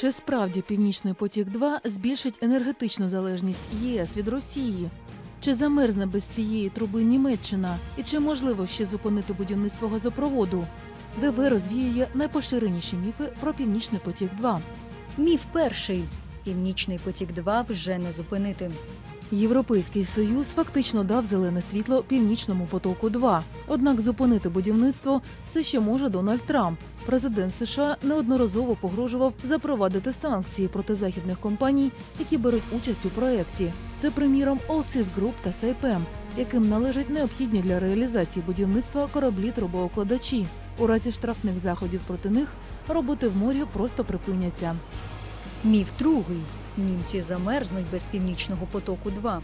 Чи справді Північний потік 2 збільшить енергетичну залежність ЄС від Росії? Чи замерзне без цієї труби Німеччина? І чи можливо ще зупинити будівництво газопроводу? ДВ розвіює найпоширеніші міфи про Північний потік 2 Міф перший. Північний потік 2 вже не зупинити. Європейський союз фактично дав зелене світло північному потоку 2 Однак зупинити будівництво все ще може Дональд Трамп. Президент США неодноразово погрожував запровадити санкції проти західних компаній, які беруть участь у проєкті. Це приміром Allseas Group та Saipem, яким належать необхідні для реалізації будівництва кораблі трубоукладачі. У разі штрафних заходів проти них роботи в морі просто припиняться. Міф другий. Німці замерзнуть без північного потоку 2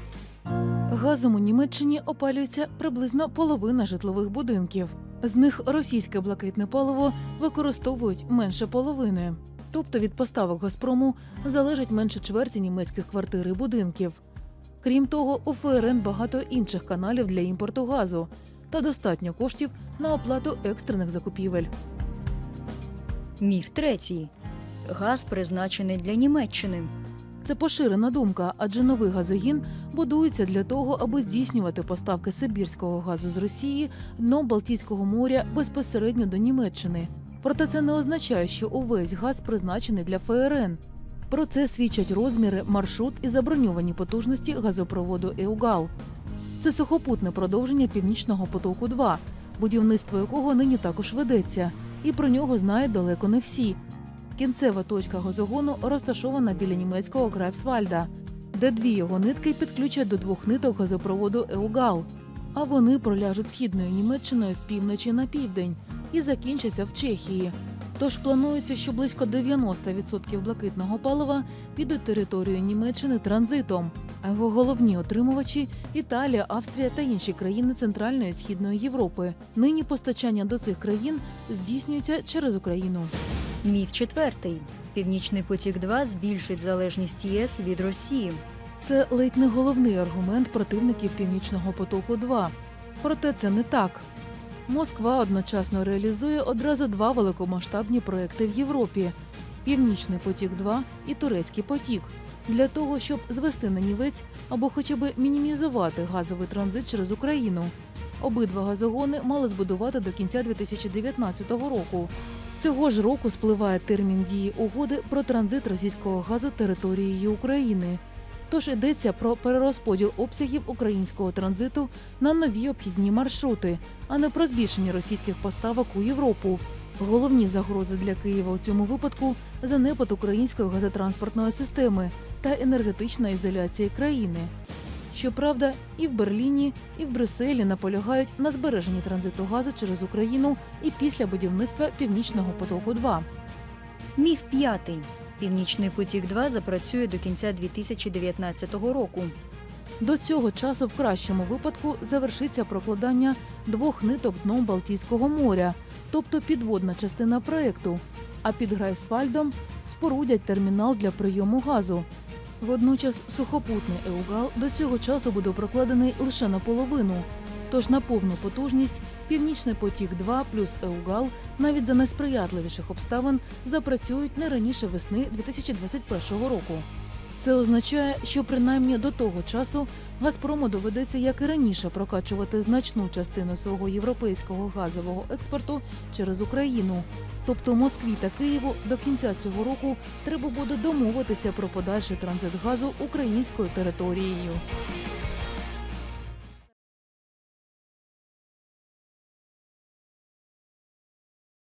Газом у Німеччині опалюється приблизно половина житлових будинків. З них російське блакитне паливо використовують менше половини. Тобто від поставок Газпрому залежить менше чверті німецьких квартир і будинків. Крім того, у ФРН багато інших каналів для імпорту газу та достатньо коштів на оплату екстрених закупівель. Міф третій. Газ призначений для Німеччини. Це поширена думка, адже новий газогін будується для того, аби здійснювати поставки сибірського газу з Росії дном Балтійського моря безпосередньо до Німеччини. Проте це не означає, що увесь газ призначений для ФРН. Про це свідчать розміри, маршрут і заброньовані потужності газопроводу Еугал. Це сухопутне продовження північного потоку 2 будівництво якого нині також ведеться, і про нього знають далеко не всі. Кінцева точка газогону розташована біля німецького Грайфсвальда, де дві його нитки підключать до двох ниток газопроводу Еугал. А вони проляжуть східною Німеччиною з півночі на південь і закінчаться в Чехії. Тож планується, що близько 90% блакитного палива підуть територію Німеччини транзитом. А його головні отримувачі Італія, Австрія та інші країни Центральної і Східної Європи. Нині постачання до цих країн здійснюється через Україну. Міф четвертий. Північний потік 2 збільшить залежність ЄС від Росії. Це ледь не головний аргумент противників Північного потоку 2 Проте це не так. Москва одночасно реалізує одразу два великомасштабні проекти в Європі: Північний потік 2 і Турецький потік. Для того, щоб звести на нівець або хоча б мінімізувати газовий транзит через Україну. Обидва газогони мали збудувати до кінця 2019 року. Цього ж року спливає термін дії угоди про транзит російського газу територією України. Тож йдеться про перерозподіл обсягів українського транзиту на нові обхідні маршрути, а не про збільшення російських поставок у Європу. Головні загрози для Києва у цьому випадку занепад української газотранспортної системи та енергетична ізоляція країни. Щоправда, і в Берліні, і в Брюсселі наполягають на збереженні транзиту газу через Україну і після будівництва Північного потоку 2 Міф п'ятий. Північний потік 2 запрацює до кінця 2019 року. До цього часу, в кращому випадку, завершиться прокладання двох ниток дном Балтійського моря, тобто підводна частина проєкту. А під Грайфсвальдом спорудять термінал для прийому газу. Водночас сухопутний Еугал до цього часу буде прокладений лише наполовину. Тож на повну потужність Північний потік 2 плюс Еугал навіть за найсприятливіших обставин запрацюють не раніше весни 2021 року. Це означає, що принаймні до того часу Газпрому доведеться, як і раніше, прокачувати значну частину свого європейського газового експорту через Україну. Тобто Москві та Києву до кінця цього року треба буде домовитися про подальший транзит газу українською територією.